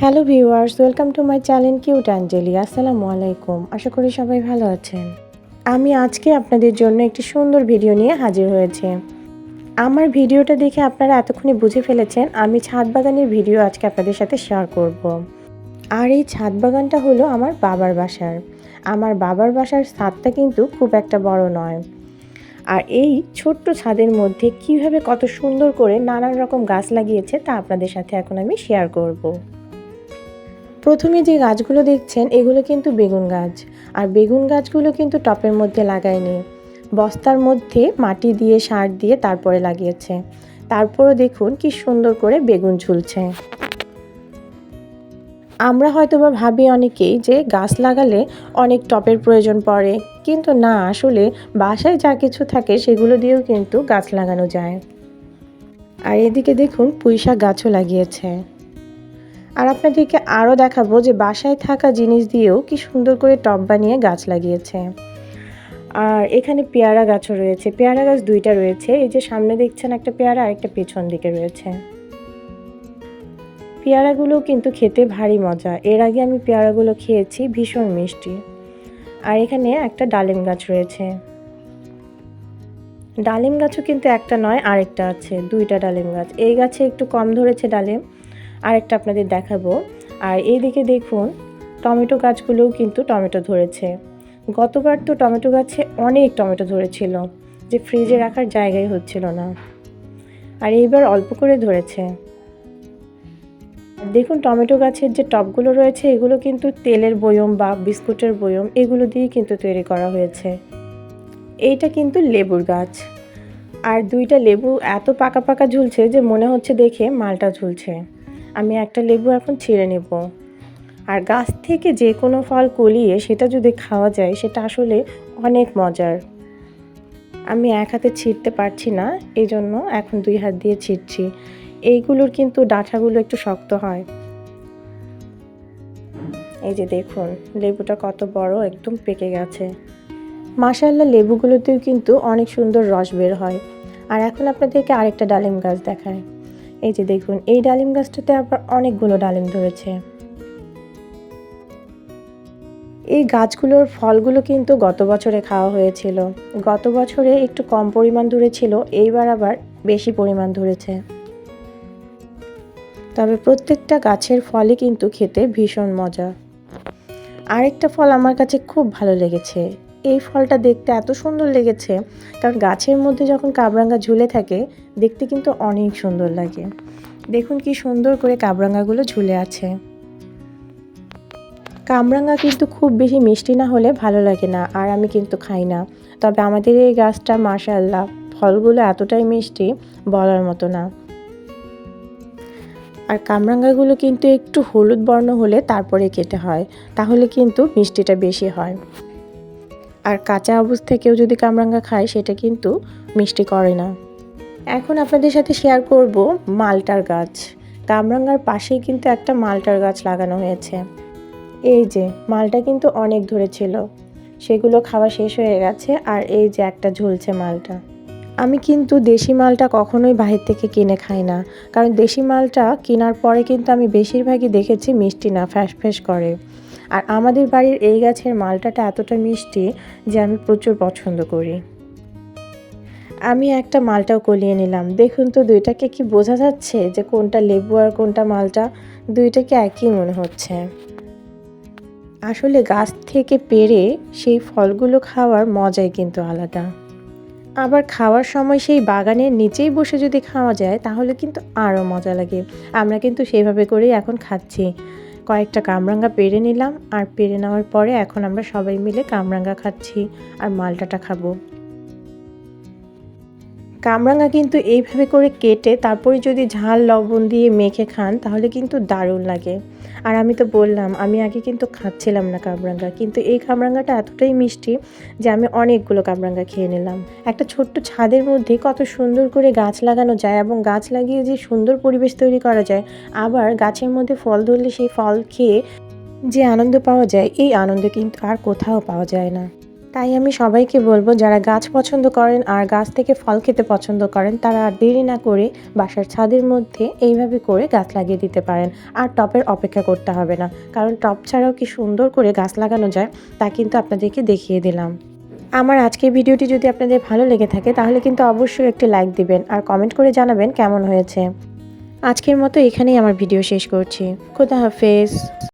Hello viewers, welcome to my channel cute Angeli. আসসালামু আলাইকুম। আশা করি সবাই ভালো আছেন। আমি আজকে আপনাদের জন্য একটি সুন্দর ভিডিও নিয়ে হাজির হয়েছে। আমার ভিডিওটা দেখে আপনারা এতক্ষণে বুঝে ফেলেছেন, আমি ছাদ বাগানের ভিডিও আজকে আপনাদের সাথে শেয়ার করব। আর এই ছাদ বাগানটা হলো আমার বাবার বাসার। আমার বাবার বাসার ছাদটা কিন্তু খুব একটা বড় নয়। আর এই ছোট্ট ছাদের মধ্যে কীভাবে কত সুন্দর করে নানান রকম গাছ লাগিয়েছে তা আপনাদের সাথে এখন আমি শেয়ার করব। প্রথমে যে গাছগুলো দেখছেন, এগুলো কিন্তু বেগুন গাছ। আর বেগুন গাছগুলো কিন্তু টপের মধ্যে লাগায়নি। বস্তার মধ্যে মাটি দিয়ে, সার দিয়ে তারপরে লাগিয়েছে। তারপরও দেখুন কি সুন্দর করে বেগুন ঝুলছে। আমরা হয়তো বা ভাবি অনেকেই যে গাছ লাগালে অনেক টপের প্রয়োজন পড়ে। কিন্তু না, আসলে বাসায় যা কিছু থাকে সেগুলো দিয়েও কিন্তু গাছ লাগানো যায়। আর এদিকে দেখুন পুঁইশাক গাছও লাগিয়েছে। আর আপনাদেরকে আরও দেখাবো যে বাসায় থাকা জিনিস দিয়েও কি সুন্দর করে টব বানিয়ে গাছ লাগিয়েছে। আর এখানে পেয়ারা গাছও রয়েছে। পেয়ারা গাছ দুইটা রয়েছে। এই যে সামনে দেখছেন একটা পেয়ারা আর একটা পেছন দিকে রয়েছে। পেয়ারাগুলো কিন্তু খেতে ভারী মজা। এর আগে আমি পেয়ারাগুলো খেয়েছি, ভীষণ মিষ্টি। আর এখানে একটা ডালিম গাছ রয়েছে। ডালিম গাছও কিন্তু একটা নয়, আরেকটা আছে। দুইটা ডালিম গাছ। এই গাছে একটু কম ধরেছে ডালিম। আরেকটা আপনাদের দেখাবো। আর এইদিকে দেখুন, টমেটো গাছগুলোও কিন্তু টমেটো ধরেছে। গতবার তো টমেটো গাছে অনেক টমেটো ধরেছিল, যে ফ্রিজে রাখার জায়গাই হচ্ছিল না। আর এইবার অল্প করে ধরেছে। দেখুন, টমেটো গাছের যে টবগুলো রয়েছে, এগুলো কিন্তু তেলের বয়ম বা বিস্কুটের বয়ম, এগুলো দিয়ে কিন্তু তৈরি করা হয়েছে। এইটা কিন্তু লেবুর গাছ। আর দুইটা লেবু এত পাকা পাকা ঝুলছে যে মনে হচ্ছে দেখে মালটা ঝুলছে। আমি একটা লেবু এখন ছিঁড়ে নেব। আর গাছ থেকে যে কোনো ফল কলিয়ে সেটা যদি খাওয়া যায়, সেটা আসলে অনেক মজার। আমি এক হাতে ছিঁড়তে পারছি না এই জন্য এখন দুই হাত দিয়ে ছিঁড়ছি। এইগুলোর কিন্তু ডাঁটাগুলো একটু শক্ত হয়। এই যে দেখুন, লেবুটা কত বড়, একদম পেকে গেছে। মাসাল্লা লেবুগুলোতেও কিন্তু অনেক সুন্দর রস বের হয়। আর এখন আপনাদেরকে আরেকটা ডালিম গাছ দেখায় এই যে দেখুন, এই ডালিম গাছটাতে আবার অনেকগুলো ডালিম ধরেছে। এই গাছগুলোর ফলগুলো কিন্তু গত বছরে খাওয়া হয়েছিল। গত বছরে একটু কম পরিমাণ ধরেছিল, এইবার আবার বেশি পরিমাণ ধরেছে। তবে প্রত্যেকটা গাছের ফলই কিন্তু খেতে ভীষণ মজা। আরেকটা ফল আমার কাছে খুব ভালো লেগেছে। এই ফলটা দেখতে এত সুন্দর লেগেছে। কারণ গাছের মধ্যে যখন কাবরাঙ্গা ঝুলে থাকে, দেখতে কিন্তু অনেক সুন্দর লাগে। দেখুন কি সুন্দর করে কাবরাঙ্গাগুলো ঝুলে আছে। কামরাঙ্গা কিন্তু খুব বেশি মিষ্টি না হলে ভালো লাগে না, আর আমি কিন্তু খাই না। তবে আমাদের এই গাছটা মাশাল্লাহ ফলগুলো এতটাই মিষ্টি, বলার মতো না। আর কামরাঙ্গাগুলো কিন্তু একটু হলুদ বর্ণ হলে তারপরে কেটে হয়, তাহলে কিন্তু মিষ্টিটা বেশি হয়। আর কাঁচা অবস্থায় কেউ যদি কামরাঙ্গা খায়, সেটা কিন্তু মিষ্টি করে না। এখন আপনাদের সাথে শেয়ার করব মালটার গাছ। কামরাঙ্গার পাশেই কিন্তু একটা মালটার গাছ লাগানো হয়েছে। এই যে, মালটা কিন্তু অনেক ধরেছিল সেগুলো খাওয়া শেষ হয়ে গেছে আর এই যে একটা ঝুলছে মালটা। আমি কিন্তু দেশি মালটা কখনোই বাহির থেকে কিনে খাই না। কারণ দেশি মালটা কেনার পরে কিন্তু আমি বেশিরভাগই দেখেছি মিষ্টি না, ফ্যাস ফ্যাস করে। আর আমাদের বাড়ির এই গাছের মালটাটা এতটা মিষ্টি যে আমি প্রচুর পছন্দ করি। আমি একটা মালটাও কলিয়ে নিলাম। দেখুন তো, দুইটাকে কি বোঝা যাচ্ছে যে কোনটা লেবু আর কোনটা মালটা দুইটাকে একই মনে হচ্ছে। আসলে গাছ থেকে পেরে সেই ফলগুলো খাওয়ার মজাই কিন্তু আলাদা। আবার খাওয়ার সময় সেই বাগানের নিচেই বসে যদি খাওয়া যায়, তাহলে কিন্তু আরও মজা লাগে। আমরা কিন্তু সেইভাবে করেই এখন খাচ্ছি। কয়েকটা কামরাঙ্গা পেরে নিলাম আর পেরে নেওয়ার পরে এখন আমরা সবাই মিলে কামরাঙ্গা খাচ্ছি আর মালটাটা খাব। কামরাঙ্গা কিন্তু এইভাবে করে কেটে তারপরে যদি ঝাল লবণ দিয়ে মেখে খান, তাহলে কিন্তু দারুণ লাগে। আর আমি তো বললাম, আমি আগে কিন্তু খাচ্ছিলাম না কামরাঙ্গা কিন্তু এই কামরাঙ্গাটা এতটাই মিষ্টি যে আমি অনেকগুলো কামরাঙ্গা খেয়ে নিলাম। একটা ছোট্ট ছাদের মধ্যে কত সুন্দর করে গাছ লাগানো যায় এবং গাছ লাগিয়ে যে সুন্দর পরিবেশ তৈরি করা যায়, আবার গাছের মধ্যে ফল ধরলে সেই ফল খেয়ে যে আনন্দ পাওয়া যায়, এই আনন্দ কিন্তু আর কোথাও পাওয়া যায় না। তাই আমি সবাইকে বলব, যারা গাছ পছন্দ করেন আর গাছ থেকে ফল খেতে পছন্দ করেন, তারা আর দেরি না করে বাসার ছাদের মধ্যে এইভাবে করে গাছ লাগিয়ে দিতে পারেন। আর টপের অপেক্ষা করতে হবে না, কারণ টপ ছাড়াও কি সুন্দর করে গাছ লাগানো যায়, তা কিন্তু আপনাদেরকে দেখিয়ে দিলাম। আমার আজকের ভিডিওটি যদি আপনাদের ভালো লেগে থাকে, তাহলে কিন্তু অবশ্যই একটি লাইক দিবেন আর কমেন্ট করে জানাবেন কেমন হয়েছে। আজকের মতো এখানেই আমার ভিডিও শেষ করছি। খোদা হাফেজ।